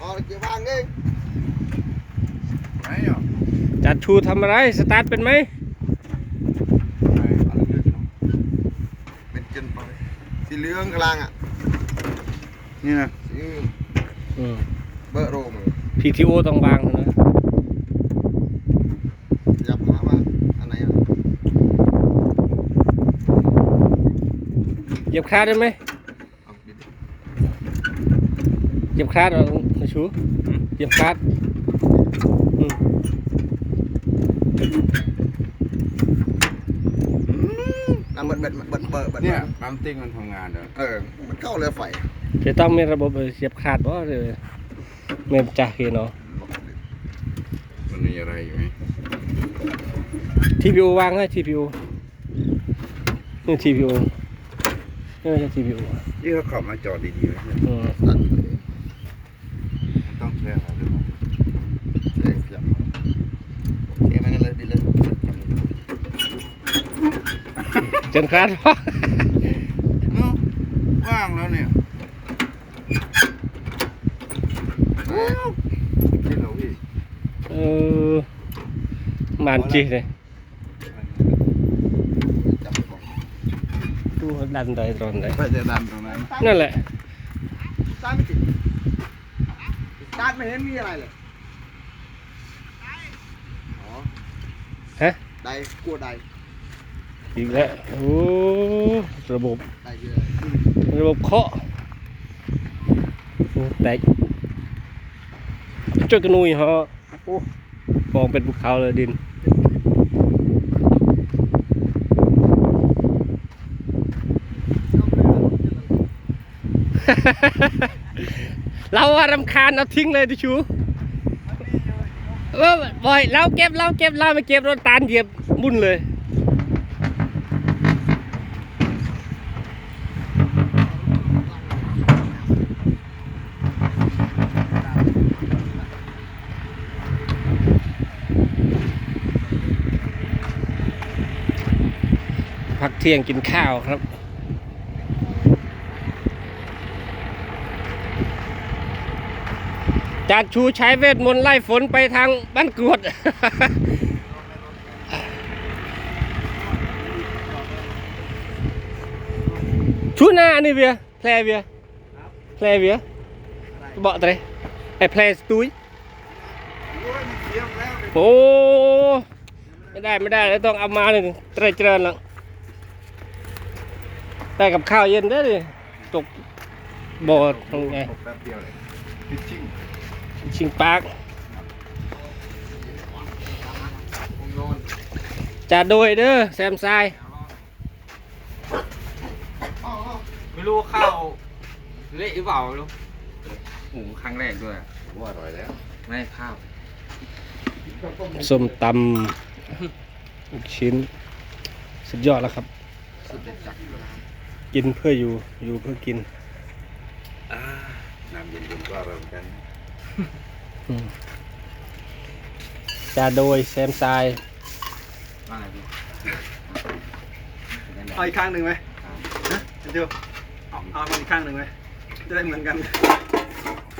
อ๋อเกี่ยววางเองไหนอะจัดชูทำอะไร สตาร์ทเป็นไหมไหนอะไรเลือดเป็นจนไปสีเหลืองกลางอะ นี่นะสีอืมเบอร์โรมพีทีโอต้องวางนะยับมาว่าอันไหนอะเหยียบคลาดได้ไหม เอาดิ เหยียบคลาดเหรอชูเหยียบคลาดอืมน้ำเบิดเบิดเบิดเบิดเบิดเนี่ยปั๊มติ้งมันทำงานเด้อเออ มันเข้าเรือไฟจะต้องมีระบบเหยียบคลาดบ่หรือเมมจ่าเนาะมันมีอะไรอยู่ไหมทีพีโอวางให้ทีพีโอนี่ทีพีโอนี่ไม่ใช่ทีพีโอที่เขาขับมาจอดดีๆไว้เนี่ยอืมนั่นมัน ต้องแช่อะไรหรือเปล่าเองยับโอเคมันก็เลยดีเลยจนคลาดบ่เนาะว่างแล้วเนี่ยที่เราพี่เออมานจีเลยจับของตู้ดันได้ตอนไหนไปจะดันตรงนั้นนั่นแหละ สตาร์ทไม่ติดสตาร์ทไม่เห็นมีอะไรเลยอ๋อฮะไดกลัวไดอีกแล้ว โอ้ ระบบไดเรือระบบเคาะโอ้แตกช่วยกันนุยฮะโอ้กองเป็นภูเขาเลยดิน เราว่ารำคาญเอาทิ้งเลยดิชูเออบ่อยเราเก็บเราเก็บเราไม่เก็บรถตาลเหยียบบุ่นเลยพักเที่ยงกินข้าวครับ จานชูใช้เวทมนต์ไล่ฝนไปทางบ้านกรวด ชูหน้าอันนี้เวียแพลเวียแพลเวียเบาะเตะไอ้แพลสตุยโอ้ไม่ได้ไม่ได้แล้วต้องเอามาหนึ่งเตรเจริญแล้วได้กับข้าวเย็นได้อดิตกบ่อตรงไงแชชิ่งชิงปาร์กผมนอนจะโดยเด้อแซมไซายอ๋อไม่รู้ว่าข้าวเละหรือเปล่าไม่รู้โอ้โหครั้งแรกด้วยว่าอร่อยแล้ว ไม่ได้ข้าวส้มตำลูกชิ้น สุดยอดแล้วครับสุดเด็ดจัดกินเพื่ออยู่อยู่เพื่อกินอ่าน้ำเย็นๆก็อร่อยเหมือนกันอืม จะโดยแซมไซายว่าไงพี่เอาอีกข้างหนึ่งไหมฮะเดี๋ยวเอาเอาอีกข้างหนึ่งไหมจะได้เหมือนกัน